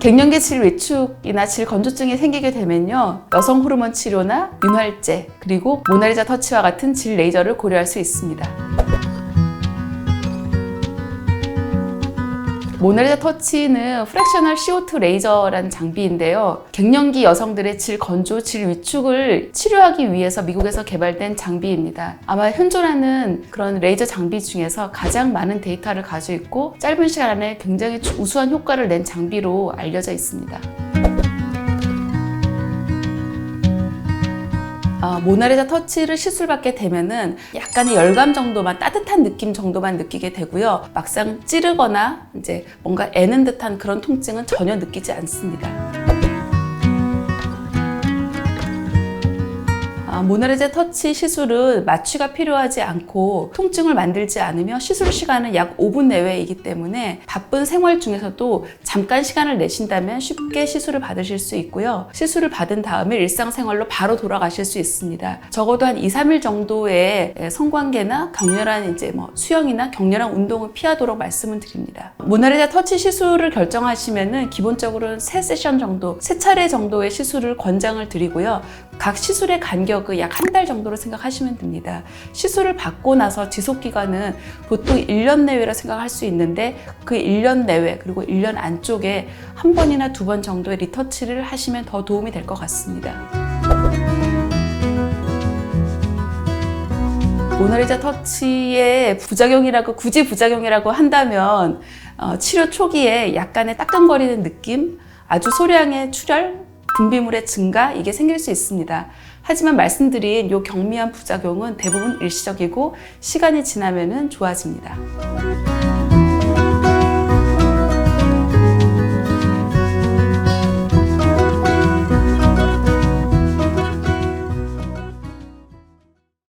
갱년기 질 위축이나 질 건조증이 생기게 되면요. 여성 호르몬 치료나 윤활제, 그리고 모나리자 터치와 같은 질 레이저를 고려할 수 있습니다. 모나리자 터치는 프랙셔널 CO2 레이저라는 장비인데요. 갱년기 여성들의 질 건조, 질 위축을 치료하기 위해서 미국에서 개발된 장비입니다. 아마 현존하는 그런 레이저 장비 중에서 가장 많은 데이터를 가지고 있고 짧은 시간 안에 굉장히 우수한 효과를 낸 장비로 알려져 있습니다. 아, 모나리자 터치를 시술받게 되면은 약간의 열감 정도만 따뜻한 느낌 정도만 느끼게 되고요. 막상 찌르거나 이제 뭔가 애는 듯한 그런 통증은 전혀 느끼지 않습니다. 모나리자 터치 시술은 마취가 필요하지 않고 통증을 만들지 않으며 시술 시간은 약 5분 내외이기 때문에 바쁜 생활 중에서도 잠깐 시간을 내신다면 쉽게 시술을 받으실 수 있고요. 시술을 받은 다음에 일상생활로 바로 돌아가실 수 있습니다. 적어도 한 2, 3일 정도의 성관계나 격렬한 이제 뭐 수영이나 격렬한 운동을 피하도록 말씀을 드립니다. 모나리자 터치 시술을 결정하시면은 기본적으로는 3세션 정도, 3차례 정도의 시술을 권장을 드리고요. 각 시술의 간격은 약한 달 정도로 생각하시면 됩니다. 시술을 받고 나서 지속 기간은 보통 1년 내외라 생각할 수 있는데 그 1년 내외 그리고 1년 안쪽에 한 번이나 두 번 정도의 리터치를 하시면 더 도움이 될 것 같습니다. 모나리자 터치의 부작용이라고 굳이 부작용이라고 한다면 어, 치료 초기에 약간의 따끔거리는 느낌, 아주 소량의 출혈, 분비물의 증가 이게 생길 수 있습니다. 하지만 말씀드린 이 경미한 부작용은 대부분 일시적이고 시간이 지나면은 좋아집니다.